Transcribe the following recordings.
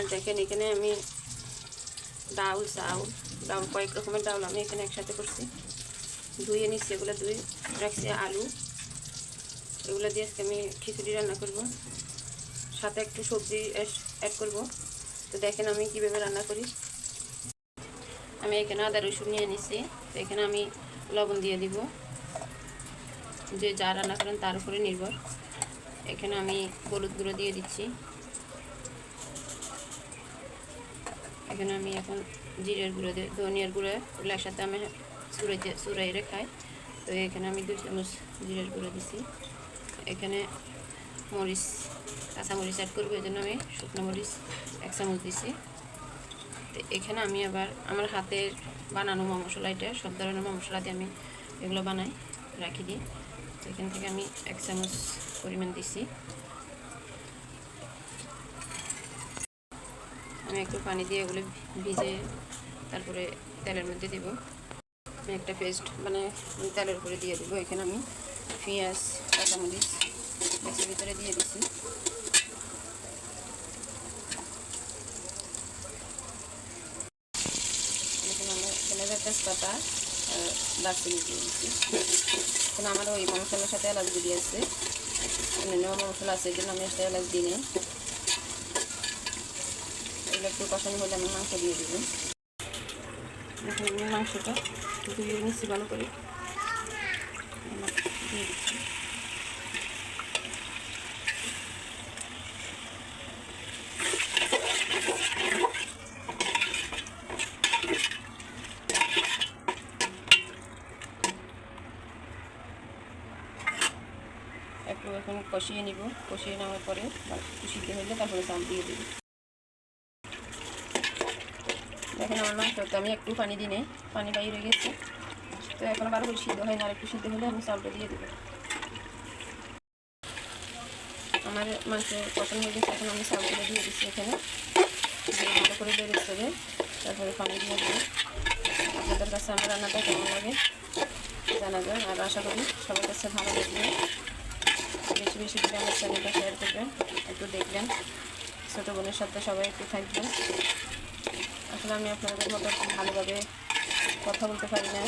আর দেখেন এখানে আমি ডাউল, চাউল, ডাউল কয়েক রকমের ডাউল আমি এখানে একসাথে করছি। ধুয়ে নিচ্ছি, এগুলো ধুয়ে রাখছি, আলু। এগুলো দিয়ে আজকে আমি খিচুড়ি রান্না করব। সাথে একটু সবজি অ্যাড করব। তো দেখেন আমি কীভাবে রান্না করি। আমি এখানে আদা, রসুন নিয়ে নিচ্ছি। তো এখানে আমি লবণ দিয়ে দিব। যে যা রান্না করেন তার উপরে নির্ভর। এখানে আমি হলুদ গুঁড়ো দিয়ে দিচ্ছি। এখানে আমি এখন জিরের গুঁড়ো দিয়ে, ধনিয়ার গুঁড়ো ওগুলো একসাথে আমি সুরে সুরাইরে খাই তো এখানে আমি দুই চামচ জিরের গুঁড়ো দিছি। এখানে মরিচ, কাঁচা মরিচ অ্যাড করব এই জন্য আমি শুকনো মরিচ এক চামচ দিছি। তো এখানে আমি আবার আমার হাতের বানানো মশলা এটা, সব ধরনের মশলা দিয়ে আমি এগুলো বানাই, রাখি দিই। তো এখান থেকে আমি এক চামচ পরিমাণ দিছি। আমি একটু পানি দিয়ে এগুলো ভিজে তারপরে তেলের মধ্যে দেব। আমি একটা পেস্ট মানে তেলের উপরে দিয়ে দেবো। এখানে আমি পেঁয়াজ, কাঁচামরিচ মাছের ভিতরে দিয়ে দিচ্ছি তেজপাতা দারচিনি দিয়ে দিচ্ছি এখানে আমার ওই মশলার সাথে এলাচ দিয়ে আছে। অন্যান্য মশলা আছে এই জন্য আমি একটা এলাচ দিই এগুলো একটু কষানো হলে আমি মাংস দিয়ে দেবো। এখন মাংসটা ধুয়ে নিচ্ছি ভালো করে। দিয়ে একটু এখন কষিয়ে নিব। কষিয়ে নেওয়ার পরে একটু হলে তারপরে চাল দিয়ে দেবো। দেখেন আমার মাংসটা আমি একটু পানি দিনে পানি বাইরে গেছে। তো এখন আবার হয়ে সিদ্ধ হয় না, আর একটু সিদ্ধ হলে আমি চালটা দিয়ে দেবো। আমার মাংস পছন্দ হয়ে গেছে, এখন আমি চালগুলো দিয়ে দিচ্ছি এখানে। ভালো করে বেড়ে হবে তারপরে পানি দিয়ে দেবো। আপনাদের কাছে আমার রান্নাটা কেমন লাগে জানাবেন আর আশা করি সবার কাছে ভালো লাগবে। বেশি বেশি করে আমার চ্যানেলটা শেয়ার করবেন, একটু দেখবেন। ছোটো বোনের সাথে সবাই একটু থাকবেন। আসলে আমি আপনাদের মতো ভালোভাবে কথা বলতে পারি না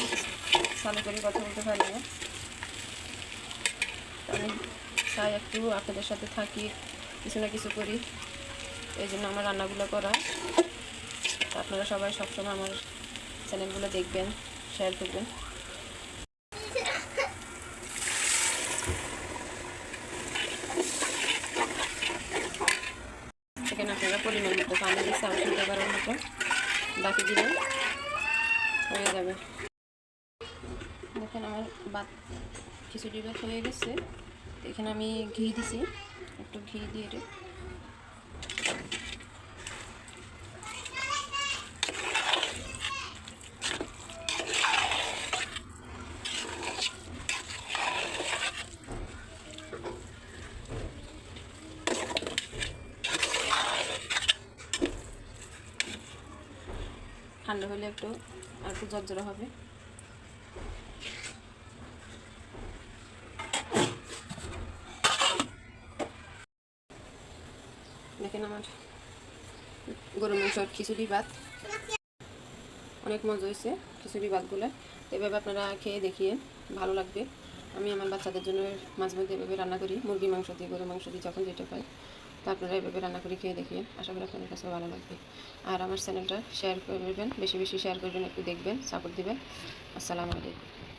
চালু করে কথা বলতে পারি না। আমি চাই একটু আপনাদের সাথে থাকি, কিছু না কিছু করি, এই জন্য আমার রান্নাগুলো করা। আপনারা সবাই সবসময় আমার চ্যানেলগুলো দেখবেন শেয়ার করবেন। এখানে আপনারা পরিমাণ মতো পানি দিয়ে চাল সিদ্ধ করার মতো। বাকি দিলে হয়ে যাবে। দেখেন আমার বাত খিচুড়ি ভাত হয়ে গেছে। এখানে আমি ঘি দিছি, একটু ঘি দিয়ে ঠান্ডা হলে একটু, আর একটু জর্জরা হবে। দেখেন আমার গরু মাংসর খিচুড়ি ভাত। অনেক মজা হয়েছে খিচুড়ি ভাতগুলো। এভাবে আপনারা খেয়ে দেখিয়ে ভালো লাগবে। আমি আমার বাচ্চাদের জন্য মাঝে মধ্যে এভাবে রান্না করি মুরগি মাংস দিয়ে গরু মাংস দিয়ে যখন যেটা পাই। তো আপনারা এভাবে রান্না করে খেয়ে দেখিয়ে আশা করি আপনাদের কাছে ভালো লাগবে। আর আমার চ্যানেলটা শেয়ার করবেন, বেশি বেশি শেয়ার করবেন, একটু দেখবেন সাপোর্ট দেবেন। আসসালামু আলাইকুম।